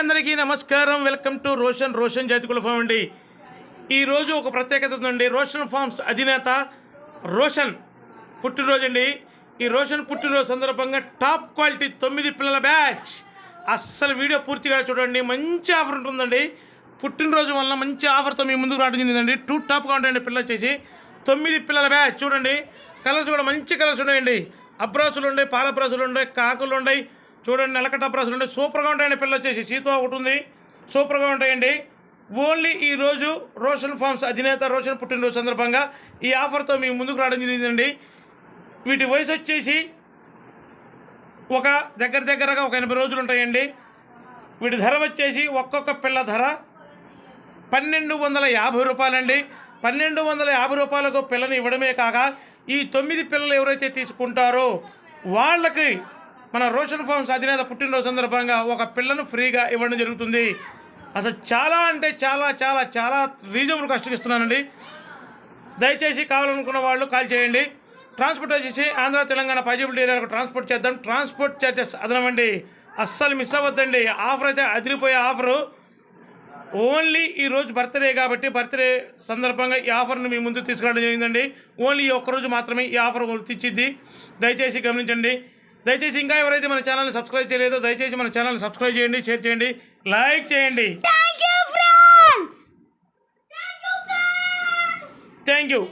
అందరికీ నమస్కారం. Welcome to Roshan Roshan జాతికుల ఫామ్ అండి. ఈరోజు ఒక ప్రత్యేకత ఉందండి. రోషన్ ఫార్మ్స్ అధినేత రోషన్ పుట్టినరోజు అండి. ఈ రోషన్ పుట్టినరోజు సందర్భంగా టాప్ క్వాలిటీ తొమ్మిది పిల్లల బ్యాచ్ అస్సలు వీడియో పూర్తిగా చూడండి. మంచి ఆఫర్ ఉంటుందండి. పుట్టినరోజు వల్ల మంచి ఆఫర్తో మీ ముందుకు రావడం జరిగిందండి. టూ టాప్గా ఉంటాయండి పిల్లలు వచ్చేసి తొమ్మిది పిల్లల బ్యాచ్ చూడండి. కలర్స్ కూడా మంచి కలర్స్ ఉన్నాయండి. అబ్రాసులు ఉన్నాయి పాల బ్రాసులు ఉన్నాయి కాకులు ఉన్నాయి చూడండి నలకట అబ్రాసులు సూపర్గా ఉంటాయండి పిల్లలు వచ్చేసి. సీతో ఒకటి ఉంది. సూపర్గా ఉంటాయండి. ఓన్లీ ఈ రోజు రోషన్ ఫార్మ్స్ అధినేత రోషన్ పుట్టినరోజు సందర్భంగా ఈ ఆఫర్తో మీ ముందుకు రావడం జరిగిందండి. వీటి వయసు వచ్చేసి ఒక దగ్గర దగ్గరగా ఒక ఎనభై రోజులు ఉంటాయండి. వీటి ధర వచ్చేసి ఒక్కొక్క పిల్ల ధర పన్నెండు వందల యాభై రూపాయలండి. పన్నెండు వందల యాభై రూపాయలకు పిల్లని ఇవ్వడమే కాక ఈ తొమ్మిది పిల్లలు ఎవరైతే తీసుకుంటారో వాళ్ళకి మన రోషన్ ఫార్మ్స్ అధినేత పుట్టినరోజు సందర్భంగా ఒక పిల్లను ఫ్రీగా ఇవ్వడం జరుగుతుంది. అసలు చాలా అంటే చాలా చాలా చాలా రీజనబుల్ కష్టం ఇస్తున్నానండి. దయచేసి కావాలనుకున్న వాళ్ళు కాల్ చేయండి. ట్రాన్స్పోర్ట్ వచ్చేసి ఆంధ్ర తెలంగాణ పైజబుల్ ఏరియాలకు ట్రాన్స్పోర్ట్ చేద్దాం. ట్రాన్స్పోర్ట్ ఛార్జెస్ అదనమండి. అస్సలు మిస్ అవ్వద్దండి. ఆఫర్ అయితే అదిరిపోయే ఆఫరు. ఓన్లీ ఈ రోజు బర్త్డే కాబట్టి బర్త్డే సందర్భంగా ఈ ఆఫర్ను మీ ముందు తీసుకురావడం జరిగిందండి. ఓన్లీ ఒక్కరోజు మాత్రమే ఈ ఆఫర్ తెచ్చిద్ది దయచేసి గమనించండి. దయచేసి ఇంకా ఎవరైతే మన ఛానల్ని సబ్స్క్రైబ్ చేయలేదో దయచేసి మన ఛానల్ని సబ్స్క్రైబ్ చేయండి షేర్ చేయండి లైక్ చేయండి! Thank you